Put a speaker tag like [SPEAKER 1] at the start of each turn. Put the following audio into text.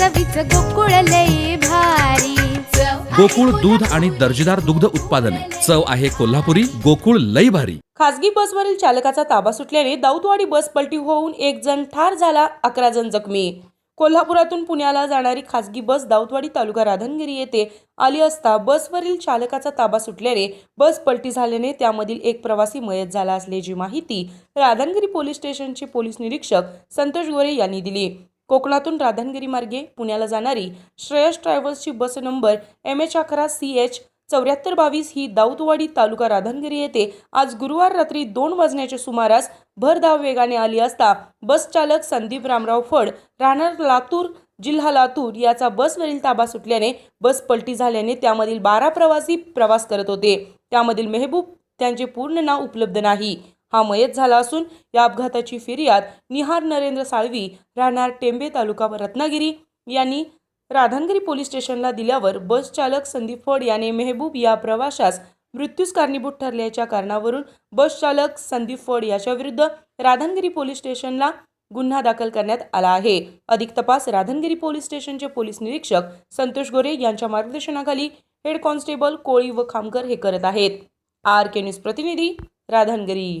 [SPEAKER 1] चवीच गोकुळ लई भारी.
[SPEAKER 2] गोकुळ दूध आणि दर्जेदार दुग्ध उत्पादने. चव आहे कोल्हापुरी गोकुळ लई भारी.
[SPEAKER 3] खासगी बसवरील चालकाचा ताबा सुटल्याने दाऊदवाडी बस पलटी होऊन एक जण ठार झाला अकरा जण जखमी. कोल्हापुरातून पुण्याला जाणारी खासगी बस दाऊदवाडी तालुका राधनगिरी येथे आली असता बसवरील चालकाचा ताबा सुटल्याने बस पलटी झाल्याने त्यामधील एक प्रवासी मयत झाला असल्याची माहिती राधनगिरी पोलीस स्टेशनचे पोलीस निरीक्षक संतोष गोरे यांनी दिली. कोकणातून राधनगिरी मार्गे पुण्याला जाणारी श्रेयस ट्रॅव्हल्सची बस नंबर एम एच अकरा सी एच चौऱ्याहत्तर बावीस ही दाऊदवाडी तालुका राधनगिरी येथे आज गुरुवार रात्री दोन वाजण्याच्या सुमारास भरधाव वेगाने आली असता बस चालक संदीप रामराव फड राहणार लातूर जिल्हा लातूर याचा बसवरील ताबा सुटल्याने बस पलटी झाल्याने त्यामधील बारा प्रवासी प्रवास करत होते. त्यामधील मेहबूब त्यांचे पूर्ण नाव उपलब्ध नाही. हा मयत झाला असून या अपघाताची फिर्याद निहार नरेंद्र साळवी राहणार टेंबे तालुका रत्नागिरी यांनी राधानगिरी पोलीस स्टेशनला दिल्यावर बस चालक संदीप फड याने मेहबूब या प्रवाशास मृत्यूस कारणीभूत ठरल्याच्या कारणावरून बस चालक संदीप फड याच्याविरुद्ध राधानगिरी पोलीस स्टेशनला गुन्हा दाखल करण्यात आला आहे. अधिक तपास राधानगिरी पोलीस स्टेशनचे पोलीस निरीक्षक संतोष गोरे यांच्या मार्गदर्शनाखाली हेड कॉन्स्टेबल कोळी व खामकर हे करत आहेत. आर के न्यूज प्रतिनिधी राधानगिरी.